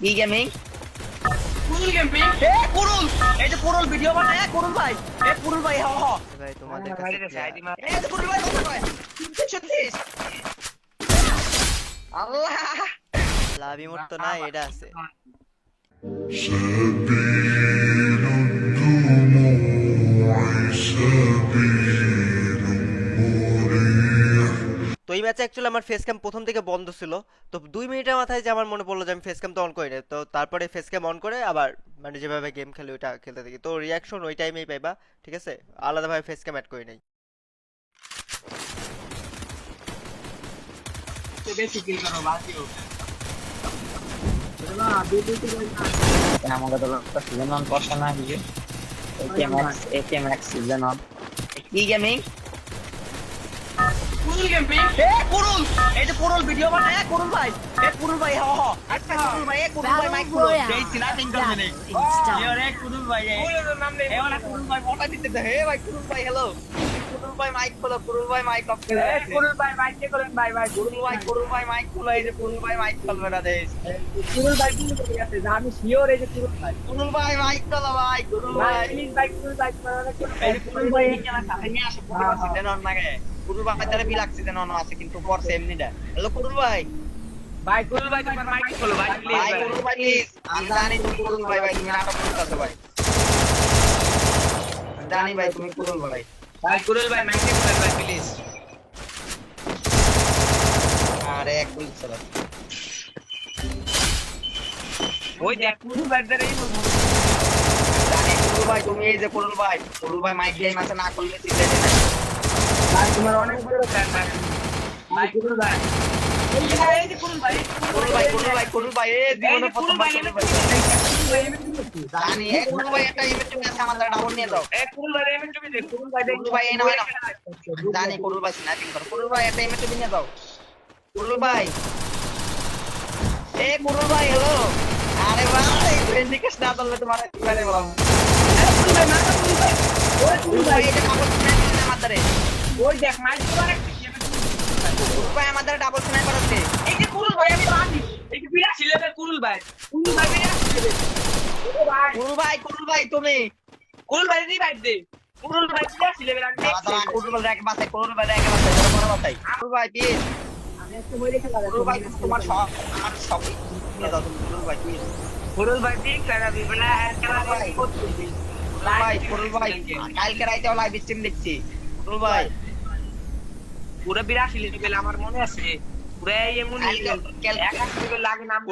কি গেমিং কুরুল গেমিং এ কুরুল এই যে কুরুল ভিডিও বানায় কুরুল ভাই। এ কুরুল ভাই হ হ। ভাই তোমাদের কাছে কুরুল ভাই সত্যিস আল্লাহ! লাভ ইমোট তো না এটা আছে। এই ম্যাচে অ্যাকচুয়ালি আমার ফেস ক্যাম প্রথম থেকে বন্ধ ছিল। তো দুই মিনিটের মাথায় যে আমার মনে পড়ল যে আমি ফেস ক্যাম তো অন করি না তো তারপরে ফেস ক্যাম অন করে আবার মানে যেভাবে গেম খেলে ওইটা খেলতে থাকি। তো রিয়াকশন ওই টাইমেই পাইবা ঠিক আছে? আলাদাভাবে ফেস ক্যাম অ্যাড করি নাই। আমাকে তো সিজন অন করছে না অন কি গেমিং কুরুল গেমিং এ কুরুল এই যে কুরুল ভিডিও বানায় এ কুরুল ভাই এ কুরুল ভাই হ হ আচ্ছা কুরুল ভাই এ কুরুল ভাই মাইক কুরুল এই সিনাটিং করবে নেই এ কুরুল ভাই এ নাম নেই এ ওলা কুরুল ভাই ফটো দিতে দে হে ভাই কুরুল ভাই হ্যালো কুরুল ভাই মাইক খোলো কুরুল ভাই মাইক অফ করে কুরুল ভাই মাইক কে করেন ভাই ভাই কুরুল ভাই কুরুল ভাই মাইক খোলো এই যে কুরুল ভাই মাইক খুলবে না দেশ কুরুল ভাই কি করে গেছে যে আমি শিওর এই যে কুরুল ভাই কুরুল ভাই মাইক খোলো ভাই কুরুল ভাই ভাই প্লিজ ভাই কুরুল ভাই মানে এই কুরুল ভাই এই সাথে নিয়ে আসে পুরো সিজন অন লাগে কুরুল ভাই তারে বি লাগছে দেন অন আছে কিন্তু পড়ছে এমনিটা হ্যালো কুরুল ভাই। ভাই কুরুল ভাই তোমার মাইক খোলো ভাই প্লিজ ভাই কুরুল ভাই প্লিজ আমি জানি তুমি কুরুল ভাই ভাই তুমি নাটক করতেছো ভাই। জানি ভাই তুমি কুরুল ভাই। ভাই কুরুল ভাই মাইক করেন ভাই প্লিজ আরে এক গুলি চলো। ওই দেখ কুরুল ভাই এই জানি কুরুল ভাই তুমি এই যে কুরুল ভাই কুরুল ভাই মাইক গেম আছে না করলে সিলেটে না তোমার অনেক বড় ফ্যান ভাই ভাই কুরুল ভাই কুরুল এ কুরুল হয় কুরুল করো এ কুরুল আরে ভাই ফ্রেন্ডিকে না দললে তোমার কি করে কুরুল ভাই কুরুল এটা কাপড় ওই দেখ মাইক তোমার কুরুল ভাই আমাদের ডাবল স্ন্যাপার আছে এই যে কুরুল ভাই আমি জানি এই যে বিরাট লেভেল কুরুল ভাই কুরুল ভাই বিরাট লেভেল কুরুল ভাই কুরুল ভাই তুমি কুরুল ভাই রিভাইভ দে কুরুল ভাই বিরাট লেভেল আমি দাঁড়া, দাঁড়া, দেখছি কুরুল ভাই রেখে বাসাই কুরুল ভাই রেখে বাসাই বড় বড় বাসাই কুরুল ভাই প্লিজ আমি একটু বই রেখে লাগাই কুরুল ভাই তোমার সব আমার সব নিয়ে দাও কুরুল ভাই প্লিজ কুরুল ভাই ঠিক লাগা বিবলা আর খেলা ভাই কুরুল ভাই কুরুল ভাই কালকে রাইতেও লাইভ স্ট্রিম দেখছি কুরুল ভাই পুরো বিরাশি লেভেল আমার মনে আছে পুরো এমন লেভেল লাগে নাম